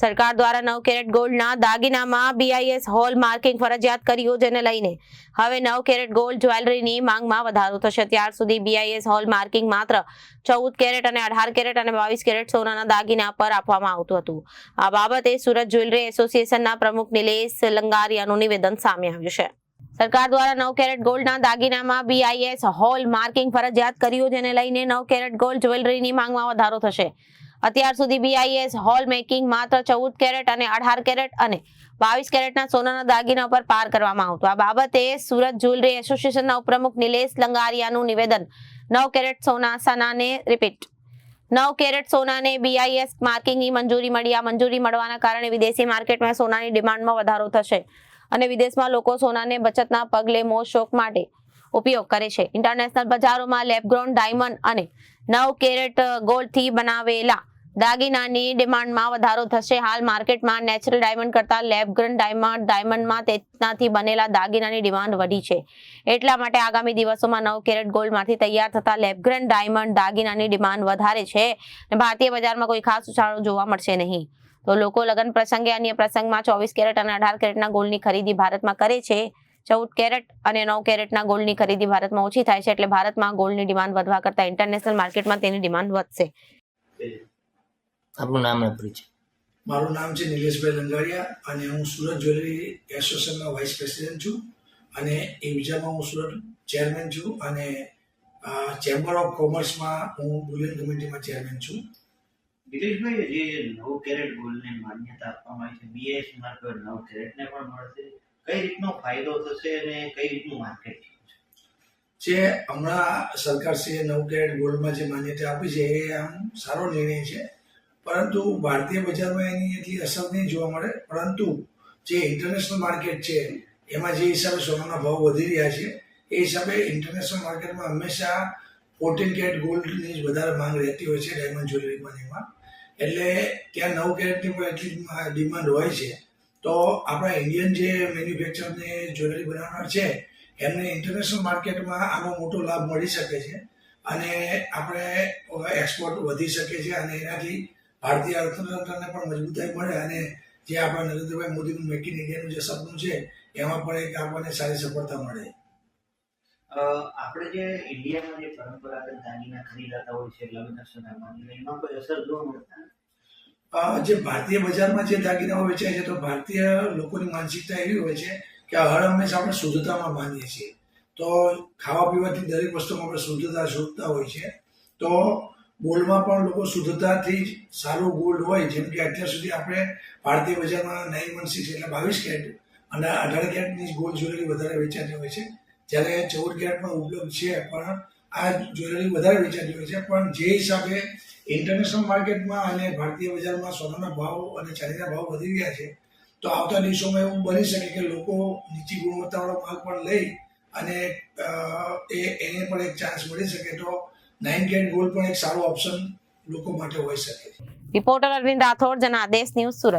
સરકાર દ્વારા નવ કેરેટ ગોલ્ડના દાગીનામાં બીઆઈએસ હોલ માર્કિંગ ફરજિયાત કર્યું જેને લઈને હવે નવ કેરેટ ગોલ્ડ જ્વેલરીની માંગમાં વધારો થશે. ત્યાર સુધી બીઆઈએસ હોલ માર્કિંગ માત્ર ચૌદ કેરેટ અને અઢાર કેરેટ અને બાવીસ કેરેટ સોનાના દાગીના પર આપવામાં આવતું હતું. આ બાબતે સુરત જ્વેલરી એસોસિએશનના પ્રમુખ નિલેશ લંગારિયાનું નિવેદન સામે આવ્યું છે. સરકાર દ્વારા નવ કેરેટ ગોલ્ડના દાગીનામાં બીઆઈએસ હોલ માર્કિંગ ફરજિયાત કર્યું જેને લઈને નવ કેરેટ ગોલ્ડ જ્વેલરીની માંગમાં વધારો થશે. અત્યાર સુધી બીઆઈએસ હોલ મેકિંગ માત્ર ચૌદ કેરેટ અને અઢાર કેરેટ અને બાવીસ કેરેટના સોનાના દાગીના પર પાર કરવામાં આવતું. આ બાબતે સુરત જ્વેલરી એસોસિએશનના ઉપપ્રમુખ નિલેશ લંગારિયાનું નિવેદન. નવ કેરેટ સોના સનાને રિપીટ નવ કેરેટ સોનાને બીઆઈએસ માર્કિંગની મંજૂરી મળી. આ મંજૂરી મળવાના કારણે વિદેશી માર્કેટમાં સોનાની ડિમાન્ડમાં વધારો થશે અને વિદેશમાં લોકો સોનાને બચતના પગલે મોજ શોખ માટે ઉપયોગ કરે છે. ઇન્ટરનેશનલ બજારોમાં લેબગ્રોન ડાયમંડ અને નવ કેરેટ ગોલ્ડથી બનાવેલા દાગીનાની ડિમાન્ડમાં વધારો થશે. હાલ માર્કેટમાં નેચરલ ડાયમંડ કરતાં લેબગ્રન ડાયમંડ ડાયમંડમાં તેનાથી બનેલા દાગીનાની ડિમાન્ડ વધી છે. એટલા માટે આગામી દિવસોમાં નવ કેરેટ ગોલ્ડમાંથી તૈયાર થતા લેબગ્રન ડાયમંડ દાગીનાની ડિમાન્ડ વધારે છે અને ભારતીય બજારમાં કોઈ ખાસ ઉછાળો જોવા મળશે નહીં. તો લોકો લગ્ન પ્રસંગે અન્ય પ્રસંગમાં ચોવીસ કેરેટ અને અઢાર કેરેટના ગોલ્ડની ખરીદી ભારતમાં કરે છે. ચૌદ કેરેટ અને નવ કેરેટના ગોલ્ડની ખરીદી ભારતમાં ઓછી થાય છે એટલે ભારતમાં ગોલ્ડની ડિમાન્ડ વધવા કરતાં ઇન્ટરનેશનલ માર્કેટમાં તેની ડિમાન્ડ વધશે. આપણું નામ ને છે મારું નામ છે નિલેશભાઈ લંગારિયા અને હું સુરત જ્વેલરી એસોસિએશનનો વાઇસ પ્રેસિડેન્ટ છું અને એ બીજામાં હું સુરત ચેરમેન છું અને ચેમ્બર ઓફ કોમર્સમાં હું બુલિયન કમિટીમાં ચેરમેન છું. દિલીશભાઈ જે નવ કેરેટ ગોલ્ડને માન્યતા આપવામાં આવી છે બીએસ માર્ક નવ કેરેટને પણ મળશે. કઈ રીતનો ફાયદો થશે અને કઈ રીતનું માર્કેટ જે હમણાં સરકારશ્રીએ નવ કેરેટ ગોલ્ડમાં જે માન્યતા આપી છે, એ આમ સારો નિર્ણય છે. પરંતુ ભારતીય બજારમાં એની એટલી અસર નહીં જોવા મળે. પરંતુ જે ઇન્ટરનેશનલ માર્કેટ છે, એમાં જે હિસાબે સોનાના ભાવ વધી રહ્યા છે, એ હિસાબે ઇન્ટરનેશનલ માર્કેટમાં હંમેશા ફોર્ટીન કેરેટ ગોલ્ડની જ વધારે માંગ રહેતી હોય છે ડાયમંડ જ્વેલરીમાં એમાં એટલે ત્યાં નવ કેરેટની પણ એટલી ડિમાન્ડ હોય છે. તો આપણા ઇન્ડિયન જે મેન્યુફેક્ચરને જ્વેલરી બનાવનાર છે, એમને ઇન્ટરનેશનલ માર્કેટમાં આનો મોટો લાભ મળી શકે છે અને આપણે એક્સપોર્ટ વધી શકે છે અને એનાથી ભારતીય અર્થતંત્રને પણ મજબૂતાઈ મળે અને જે આપણા નરેન્દ્રભાઈ મોદીનું મેક ઇન ઇન્ડિયાનું જે સપનું છે, એમાં પણ એક આપણને સારી સફળતા મળે આપણે જે ઇન્ડિયામાં જે પરંપરાગત દાગીના ખરીદાતા હોય છે લગ્ન સમયમાં એમાં કોઈ અસર જોવા મળતા? જે ભારતીય બજારમાં જે દાગીનાઓ વેચાય છે, તો ભારતીય લોકોની માનસિકતા એવી હોય છે કે હર હંમેશા આપણે શુદ્ધતામાં માનીએ છીએ. તો ખાવા પીવાથી દરેક વસ્તુમાં આપણે શુદ્ધતા શોધતા હોય છે. તો ગોલ્ડમાં પણ લોકો શુદ્ધતાથી જ સારું ગોલ્ડ હોય, જેમ કે અત્યાર સુધી આપણે ભારતીય બજારમાં નાઇન વન સિક્સ એટલે બાવીસ કેરેટ અને અઢાર કેરેટની ગોલ્ડ જ્વેલરી વધારે વેચાતી હોય છે. જ્યારે ચૌદ કેરેટ ઉપલબ્ધ છે પણ આ જ્વેલરી વધારે વેચાતી હોય છે. પણ જે હિસાબે ઇન્ટરનેશનલ માર્કેટમાં અને ભારતીય બજારમાં સોનાના ભાવ અને ચાંદીના ભાવ વધી ગયા છે, તો આવતા દિવસોમાં એવું બની શકે કે લોકો નીચી ગુણવત્તાવાળો માલ પણ લઈ અને એ, એને પણ એક ચાન્સ મળી શકે તો નાઇન કેરેટ ગોલ્ડ પણ એક સારો ઓપ્શન લોકો માટે હોઈ શકે રિપોર્ટર અરવિંદ રાઠોડ, જનાદેશ ન્યૂઝ સુરત.